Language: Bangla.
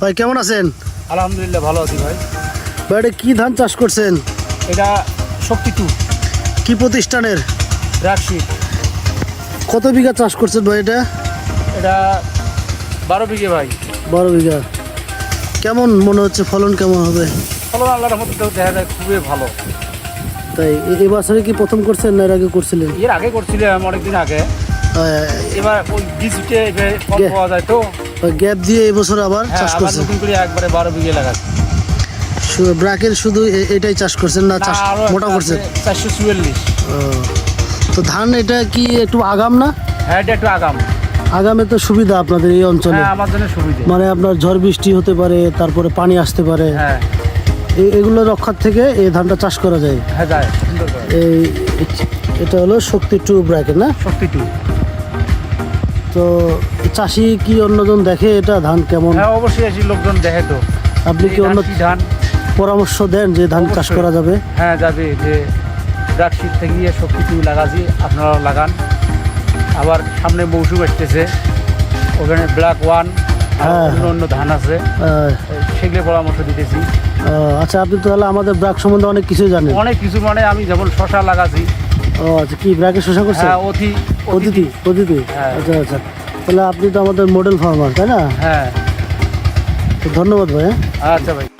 ভাই কেমন আছেন? আলহামদুলিল্লাহ ভালো আছি ভাই। ভাই এটা কি ধান চাষ করছেন? এটা শক্তি টু। কি প্রতিষ্ঠানের? রাকশিট কত বিঘা চাষ করছেন ভাই এটা? এটা বারো বিঘে ভাই। বারো বিঘা। কেমন মনে হচ্ছে ফলন কেমন হবে? ফলন আল্লাহর মধ্যে দেখা যায় খুবই ভালো। তাই এ- এ কি প্রথম করছেন না এর আগে করছিলেন? এর আগে করছিলাম অনেকদিন আগে। এবার ওই বীজকে এবার কম পাওয়া যায় তো। গ্যাপ দিয়ে এই বছর আবার হ্যাঁ চাষ করছেন? নতুন করে একবারে বারো বিঘে লাগাচ্ছি। ব্রাকের শুধু এটাই চাষ করছেন না চাষ মোটা করছেন? চারশো চুয়াল্লিশ। তো ধান এটা কি একটু আগাম না? হ্যাঁ এটা একটু আগাম। আগামে তো সুবিধা আপনাদের এই অঞ্চলে। হ্যাঁ আমার জন্য সুবিধে। মানে আপনার ঝড় বৃষ্টি হতে পারে তারপরে পানি আসতে পারে। হ্যাঁ। এগুলো রক্ষার থেকে এই ধানটা চাষ করা যায়। হ্যাঁ যায় এই এটা হলো শক্তি টু ব্র্যাকেট না? শক্তি টু। তো চাষি কি অন্যজন দেখে এটা ধান কেমন? হ্যাঁ অবশ্যই আসি লোকজন দেখে তো। আপনি কি অন্য ধান। পরামর্শ দেন যে ধান চাষ করা যাবে? হ্যাঁ যাবে। যে ড্রাগশিট থেকে গিয়ে কিছু লাগাছি আপনারাও লাগান। আবার সামনে মৌসুম আসতেছে। ওখানে ব্ল্যাক ওয়ান হ্যাঁ। অন্য অন্য ধান আছে। সেগুলো পরামর্শ দিতেছি। আচ্ছা আপনি তাহলে আমাদের ব্রাক সম্বন্ধে অনেক কিছু জানেন। অনেক কিছু মানে আমি যেমন শশা লাগাছি। ও আচ্ছা কি ব্রাকে শোষা করছেন? হ্যাঁ অতি অতিথি অতিথি। হ্যাঁ। আচ্ছা আচ্ছা। তাহলে আপনি তো আমাদের মডেল ফার্মার তাই না? হ্যাঁ। ধন্যবাদ ভাই হ্যাঁ। আচ্ছা ভাই।